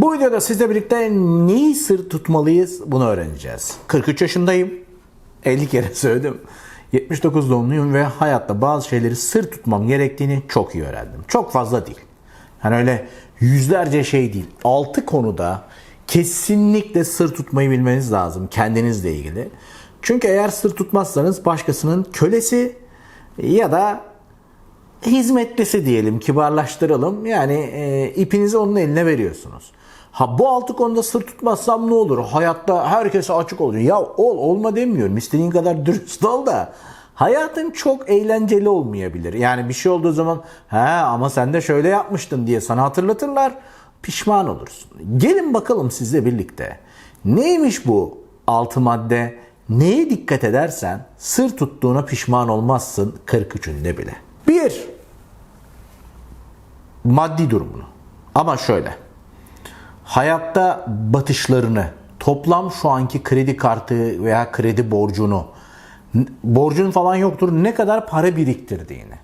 Bu videoda sizle birlikte neyi sır tutmalıyız bunu öğreneceğiz. 43 yaşındayım. 50 kere söyledim. 79 doğumluyum ve hayatta bazı şeyleri sır tutmam gerektiğini çok iyi öğrendim. Çok fazla değil. Hani öyle yüzlerce şey değil. 6 konuda kesinlikle sır tutmayı bilmeniz lazım kendinizle ilgili. Çünkü eğer sır tutmazsanız başkasının kölesi ya da hizmetlisi diyelim kibarlaştıralım. Yani e, ipinizi onun eline veriyorsunuz. Ha bu altı konuda sır tutmazsam ne olur? Hayatta herkese açık olacak. Ya ol olma demiyorum. İstediğin kadar dürüst ol da hayatın çok eğlenceli olmayabilir. Yani bir şey olduğu zaman ha ama sen de şöyle yapmıştın diye sana hatırlatırlar. Pişman olursun. Gelin bakalım sizle birlikte. Neymiş bu altı madde? Neye dikkat edersen sır tuttuğuna pişman olmazsın 43'ünde bile. 1. Maddi durumunu. Ama şöyle. Hayatta batışlarını, toplam şu anki kredi kartı veya kredi borcunu, borcun falan yoktur ne kadar para biriktirdiğini.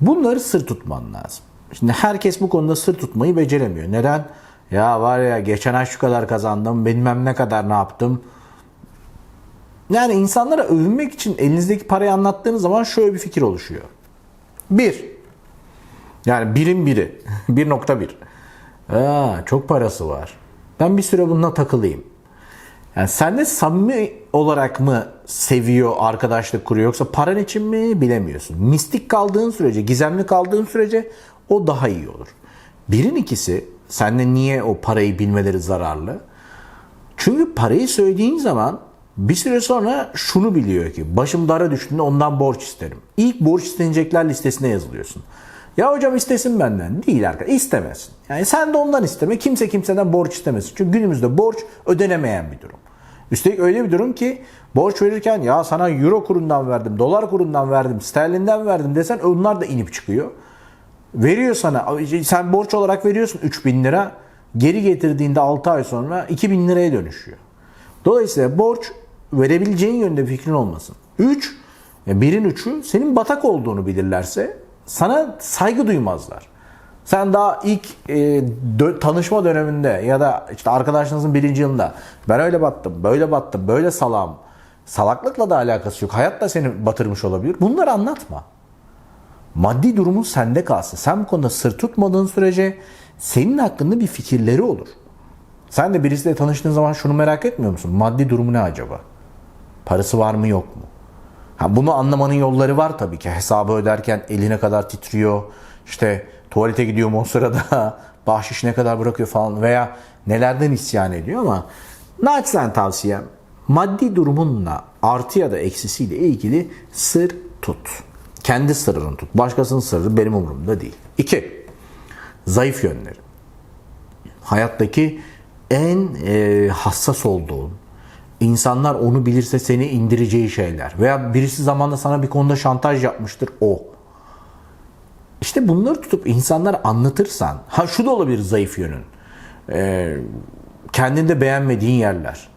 Bunları sır tutman lazım. Şimdi herkes bu konuda sır tutmayı beceremiyor. Neden? Ya var ya geçen ay şu kadar kazandım, bilmem ne kadar ne yaptım. Yani insanlara övünmek için elinizdeki parayı anlattığınız zaman şöyle bir fikir oluşuyor. Bir, yani birim biri, 1.1. Aa, çok parası var. Ben bir süre bununla takılayım. Yani sen de samimi olarak mı seviyor, arkadaşlık kuruyor yoksa paran için mi bilemiyorsun. Mistik kaldığın sürece, gizemli kaldığın sürece o daha iyi olur. Birin ikisi sende niye o parayı bilmeleri zararlı? Çünkü parayı söylediğin zaman bir süre sonra şunu biliyor ki başım dara düştüğünde ondan borç isterim. İlk borç istenecekler listesine yazılıyorsun. Ya hocam istesin benden. Değil arkadaş. İstemesin. Yani sen de ondan isteme. Kimse kimseden borç istemesin. Çünkü günümüzde borç ödenemeyen bir durum. Üstelik öyle bir durum ki borç verirken ya sana euro kurundan verdim, dolar kurundan verdim, sterlinden verdim desen onlar da inip çıkıyor. Veriyor sana. Sen borç olarak veriyorsun 3000 lira. Geri getirdiğinde 6 ay sonra 2000 liraya dönüşüyor. Dolayısıyla borç verebileceğin yönde fikrin olmasın. 3. Birin üçü senin batak olduğunu bilirlerse sana saygı duymazlar. Sen daha ilk e, dö- tanışma döneminde ya da işte arkadaşınızın birinci yılında ben öyle battım, böyle battım, böyle salam. Salaklıkla da alakası yok. Hayat da seni batırmış olabilir. Bunları anlatma. Maddi durumun sende kalsın. Sen bu konuda sır tutmadığın sürece senin hakkında bir fikirleri olur. Sen de birisiyle tanıştığın zaman şunu merak etmiyor musun? Maddi durumu ne acaba? Parası var mı yok mu? Ha, bunu anlamanın yolları var tabii ki. Hesabı öderken eline kadar titriyor. İşte tuvalete gidiyor mu o sırada bahşiş ne kadar bırakıyor falan veya nelerden isyan ediyor ama naçizane tavsiyem maddi durumunla artı ya da eksisiyle ilgili sır tut. Kendi sırrını tut. Başkasının sırrı benim umurumda değil. 2. Zayıf yönleri hayattaki en e, hassas olduğun, insanlar onu bilirse seni indireceği şeyler veya birisi zamanla sana bir konuda şantaj yapmıştır o. İşte bunları tutup insanlara anlatırsan, ha şu da olabilir zayıf yönün. E, kendinde beğenmediğin yerler.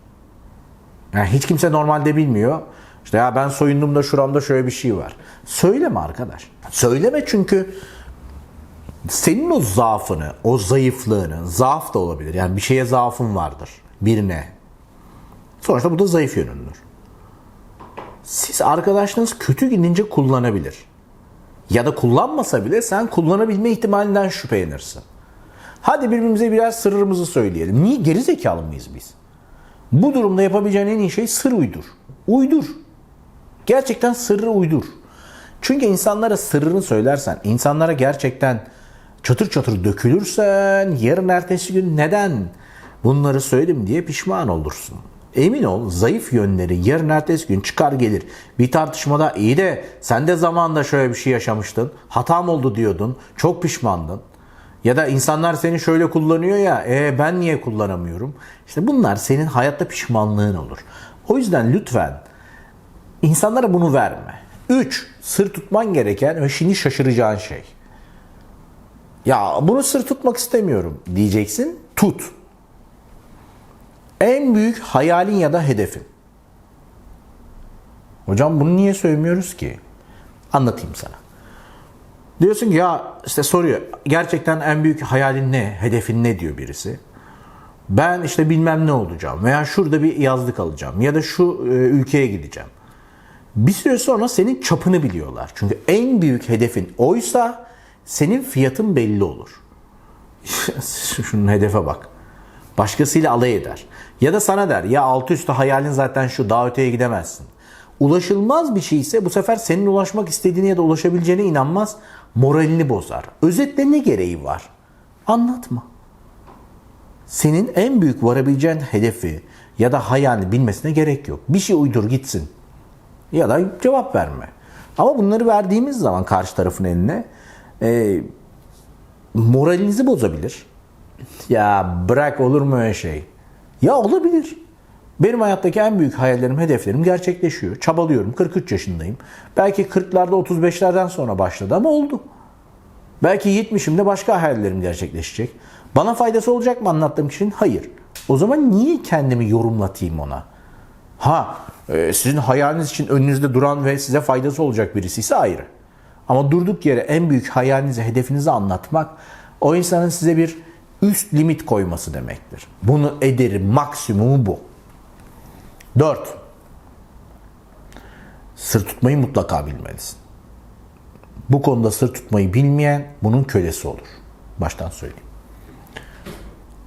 Yani hiç kimse normalde bilmiyor. İşte ya ben soyunduğumda şuramda şöyle bir şey var. Söyleme arkadaş. Söyleme çünkü senin o zaafını, o zayıflığını, zaaf da olabilir. Yani bir şeye zaafın vardır. Birine. Sonuçta bu da zayıf yönündür. Siz arkadaşınız kötü gidince kullanabilir. Ya da kullanmasa bile sen kullanabilme ihtimalinden şüphelenirsin. Hadi birbirimize birer sırrımızı söyleyelim. Niye geri zekalı mıyız biz? Bu durumda yapabileceğin en iyi şey sır uydur. Uydur. Gerçekten sırrı uydur. Çünkü insanlara sırrını söylersen, insanlara gerçekten çatır çatır dökülürsen yarın ertesi gün neden bunları söyledim diye pişman olursun. Emin ol zayıf yönleri yarın ertesi gün çıkar gelir. Bir tartışmada iyi de sen de zamanında şöyle bir şey yaşamıştın. Hatam oldu diyordun. Çok pişmandın. Ya da insanlar seni şöyle kullanıyor ya, e, ben niye kullanamıyorum? İşte bunlar senin hayatta pişmanlığın olur. O yüzden lütfen insanlara bunu verme. 3. Sır tutman gereken ve şimdi şaşıracağın şey. Ya bunu sır tutmak istemiyorum diyeceksin. Tut. En büyük hayalin ya da hedefin. Hocam bunu niye söylemiyoruz ki? Anlatayım sana. Diyorsun ki ya işte soruyor. Gerçekten en büyük hayalin ne? Hedefin ne diyor birisi. Ben işte bilmem ne olacağım veya şurada bir yazlık alacağım ya da şu e, ülkeye gideceğim. Bir süre sonra senin çapını biliyorlar. Çünkü en büyük hedefin oysa senin fiyatın belli olur. Şunun hedefe bak. Başkasıyla alay eder. Ya da sana der ya altı üstü hayalin zaten şu daha öteye gidemezsin. Ulaşılmaz bir şey ise bu sefer senin ulaşmak istediğine ya da ulaşabileceğine inanmaz. Moralini bozar. Özetle ne gereği var? Anlatma. Senin en büyük varabileceğin hedefi ya da hayalini bilmesine gerek yok. Bir şey uydur gitsin. Ya da cevap verme. Ama bunları verdiğimiz zaman karşı tarafın eline e, moralinizi bozabilir. Ya bırak olur mu öyle şey? Ya olabilir. Benim hayattaki en büyük hayallerim, hedeflerim gerçekleşiyor. Çabalıyorum. 43 yaşındayım. Belki 40'larda, 35'lerden sonra başladı ama oldu. Belki 70'imde başka hayallerim gerçekleşecek. Bana faydası olacak mı anlattığım kişinin? Hayır. O zaman niye kendimi yorumlatayım ona? Ha, e, sizin hayaliniz için önünüzde duran ve size faydası olacak birisi ise ayrı. Ama durduk yere en büyük hayalinizi, hedefinizi anlatmak o insanın size bir üst limit koyması demektir. Bunu ederim, maksimumu bu. 4. Sır tutmayı mutlaka bilmelisin. Bu konuda sır tutmayı bilmeyen bunun kölesi olur. Baştan söyleyeyim.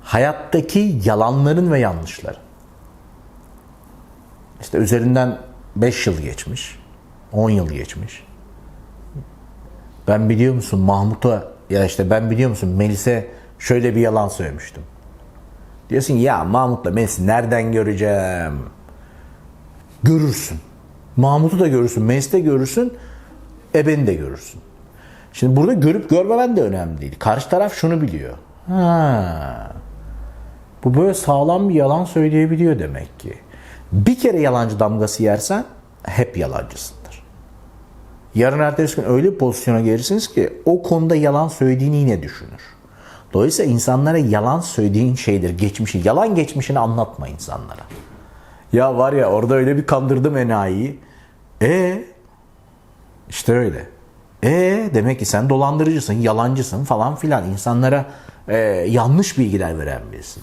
Hayattaki yalanların ve yanlışların. İşte üzerinden 5 yıl geçmiş, 10 yıl geçmiş. Ben biliyor musun Mahmut'a ya işte ben biliyor musun Melis'e şöyle bir yalan söylemiştim. Diyorsun ya Mahmut'la Melis'i nereden göreceğim? Görürsün. Mahmut'u da görürsün, Melis'i de görürsün, ebeni de görürsün. Şimdi burada görüp görmemen de önemli değil. Karşı taraf şunu biliyor. Ha. Bu böyle sağlam bir yalan söyleyebiliyor demek ki. Bir kere yalancı damgası yersen hep yalancısındır. Yarın ertesi gün öyle bir pozisyona gelirsiniz ki o konuda yalan söylediğini yine düşünür. Dolayısıyla insanlara yalan söylediğin şeydir. Geçmişi, yalan geçmişini anlatma insanlara. Ya var ya orada öyle bir kandırdım enayiyi. E işte öyle. E demek ki sen dolandırıcısın, yalancısın falan filan. İnsanlara e, yanlış bilgiler veren birisin.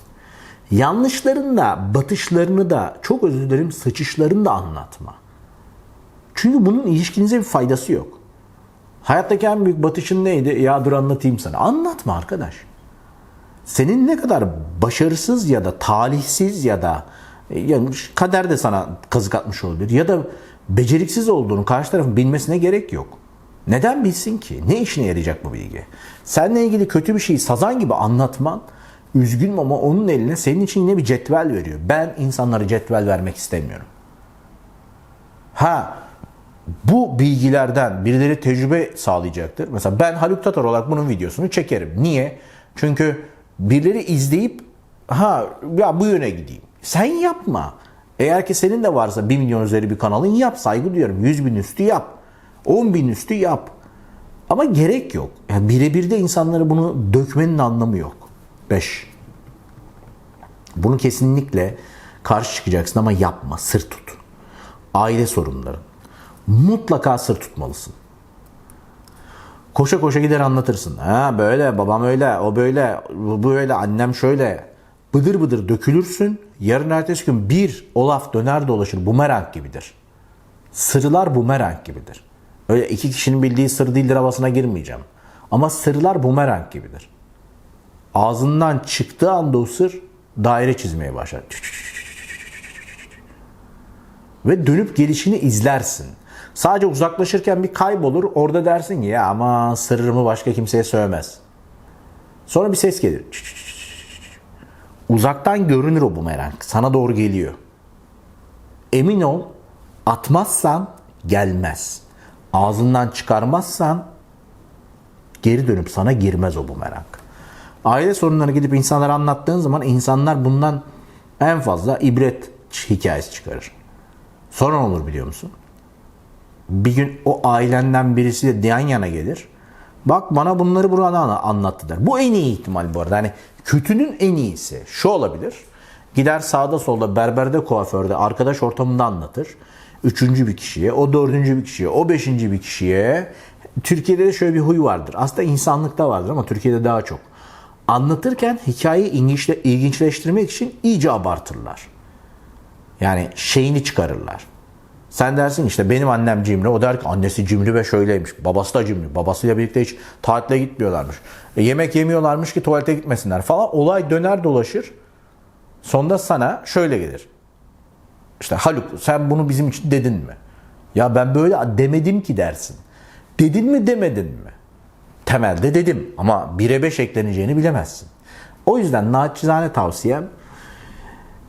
Yanlışların da, batışlarını da, çok özür dilerim sıçışlarını da anlatma. Çünkü bunun ilişkinize bir faydası yok. Hayattaki en büyük batışın neydi? Ya dur anlatayım sana. Anlatma arkadaş. Senin ne kadar başarısız ya da talihsiz ya da yani kader de sana kazık atmış olabilir. Ya da beceriksiz olduğunu karşı tarafın bilmesine gerek yok. Neden bilsin ki? Ne işine yarayacak bu bilgi? Seninle ilgili kötü bir şeyi sazan gibi anlatman üzgünüm ama onun eline senin için yine bir cetvel veriyor. Ben insanlara cetvel vermek istemiyorum. Ha bu bilgilerden birileri tecrübe sağlayacaktır. Mesela ben Haluk Tatar olarak bunun videosunu çekerim. Niye? Çünkü birileri izleyip ha ya bu yöne gideyim. Sen yapma. Eğer ki senin de varsa 1 milyon üzeri bir kanalın yap. Saygı duyuyorum. 100 bin üstü yap. 10 bin üstü yap. Ama gerek yok. Yani birebir de insanlara bunu dökmenin anlamı yok. 5. Bunu kesinlikle karşı çıkacaksın ama yapma. Sır tut. Aile sorunların. Mutlaka sır tutmalısın. Koşa koşa gider anlatırsın. Ha böyle babam öyle, o böyle, bu böyle, annem şöyle. Bıdır bıdır dökülürsün. Yarın ertesi gün bir o laf döner dolaşır bumerang gibidir. Sırlar bumerang gibidir. Öyle iki kişinin bildiği sır değildir havasına girmeyeceğim. Ama sırlar bumerang gibidir. Ağzından çıktığı anda o sır daire çizmeye başlar. Ve dönüp gelişini izlersin. Sadece uzaklaşırken bir kaybolur. Orada dersin ki ya ama sırrımı başka kimseye söylemez. Sonra bir ses gelir. Uzaktan görünür o bumerang. Sana doğru geliyor. Emin ol atmazsan gelmez. Ağzından çıkarmazsan geri dönüp sana girmez o bumerang. Aile sorunları gidip insanlara anlattığın zaman insanlar bundan en fazla ibret hikayesi çıkarır. Sonra olur biliyor musun? Bir gün o ailenden birisi de yan yana gelir. Bak bana bunları burada anlattı der. Bu en iyi ihtimal bu arada. Yani kötünün en iyisi. Şu olabilir. Gider sağda solda berberde kuaförde arkadaş ortamında anlatır. Üçüncü bir kişiye, o dördüncü bir kişiye, o beşinci bir kişiye. Türkiye'de de şöyle bir huy vardır. Aslında insanlıkta vardır ama Türkiye'de daha çok. anlatırken hikayeyi ilginçle, ilginçleştirmek için iyice abartırlar. Yani şeyini çıkarırlar. Sen dersin işte benim annem cimri. O der ki annesi cimri ve şöyleymiş. Babası da cimri. Babasıyla birlikte hiç tatile gitmiyorlarmış. E, yemek yemiyorlarmış ki tuvalete gitmesinler falan. Olay döner dolaşır. Sonunda sana şöyle gelir. İşte Haluk sen bunu bizim için dedin mi? Ya ben böyle demedim ki dersin. Dedin mi demedin mi? Temelde dedim ama 1'e 5 ekleneceğini bilemezsin. O yüzden naçizane tavsiyem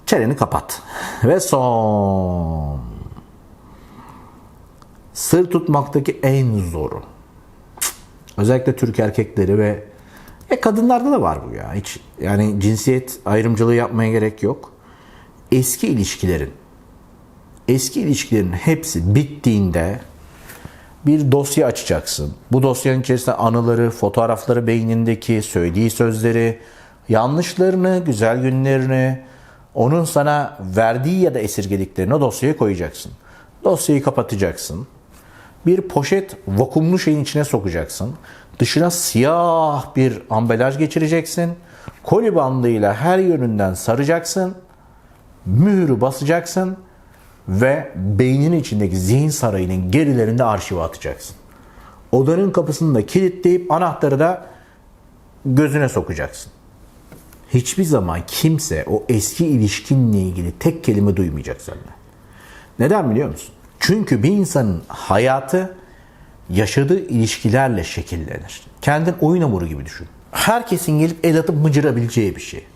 çeneni kapat. Ve son. Sır tutmaktaki en zoru. Özellikle Türk erkekleri ve e kadınlarda da var bu ya. Hiç yani cinsiyet ayrımcılığı yapmaya gerek yok. Eski ilişkilerin eski ilişkilerin hepsi bittiğinde bir dosya açacaksın. Bu dosyanın içerisinde anıları, fotoğrafları beynindeki, söylediği sözleri, yanlışlarını, güzel günlerini, onun sana verdiği ya da esirgediklerini o dosyaya koyacaksın. Dosyayı kapatacaksın. Bir poşet vakumlu şeyin içine sokacaksın. Dışına siyah bir ambalaj geçireceksin. Koli bandıyla her yönünden saracaksın. Mührü basacaksın ve beyninin içindeki zihin sarayının gerilerinde arşive atacaksın. Odanın kapısını da kilitleyip anahtarı da gözüne sokacaksın. Hiçbir zaman kimse o eski ilişkinle ilgili tek kelime duymayacak senden. Neden biliyor musun? Çünkü bir insanın hayatı yaşadığı ilişkilerle şekillenir. Kendin oyun hamuru gibi düşün. Herkesin gelip el atıp mıcırabileceği bir şey.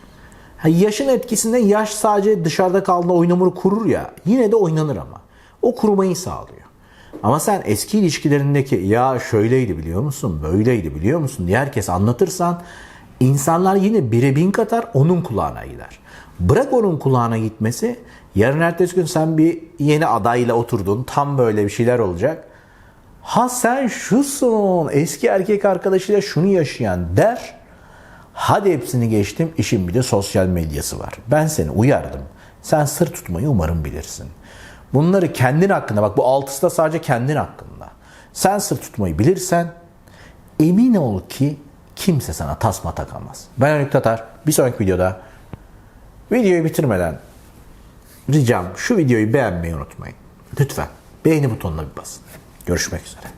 Ha, yaşın etkisinde yaş sadece dışarıda kaldığında oyun hamuru kurur ya. Yine de oynanır ama. O kurumayı sağlıyor. Ama sen eski ilişkilerindeki ya şöyleydi biliyor musun, böyleydi biliyor musun diye herkes anlatırsan insanlar yine bire bin katar onun kulağına gider. Bırak onun kulağına gitmesi yarın ertesi gün sen bir yeni adayla oturdun tam böyle bir şeyler olacak. Ha sen şusun eski erkek arkadaşıyla şunu yaşayan der. Hadi hepsini geçtim işin bir de sosyal medyası var. Ben seni uyardım. Sen sır tutmayı umarım bilirsin. Bunları kendin hakkında bak bu altısı da sadece kendin hakkında. Sen sır tutmayı bilirsen emin ol ki kimse sana tasma takamaz. Ben Haluk Tatar. Bir sonraki videoda videoyu bitirmeden ricam şu videoyu beğenmeyi unutmayın. Lütfen beğeni butonuna bir basın. Görüşmek üzere.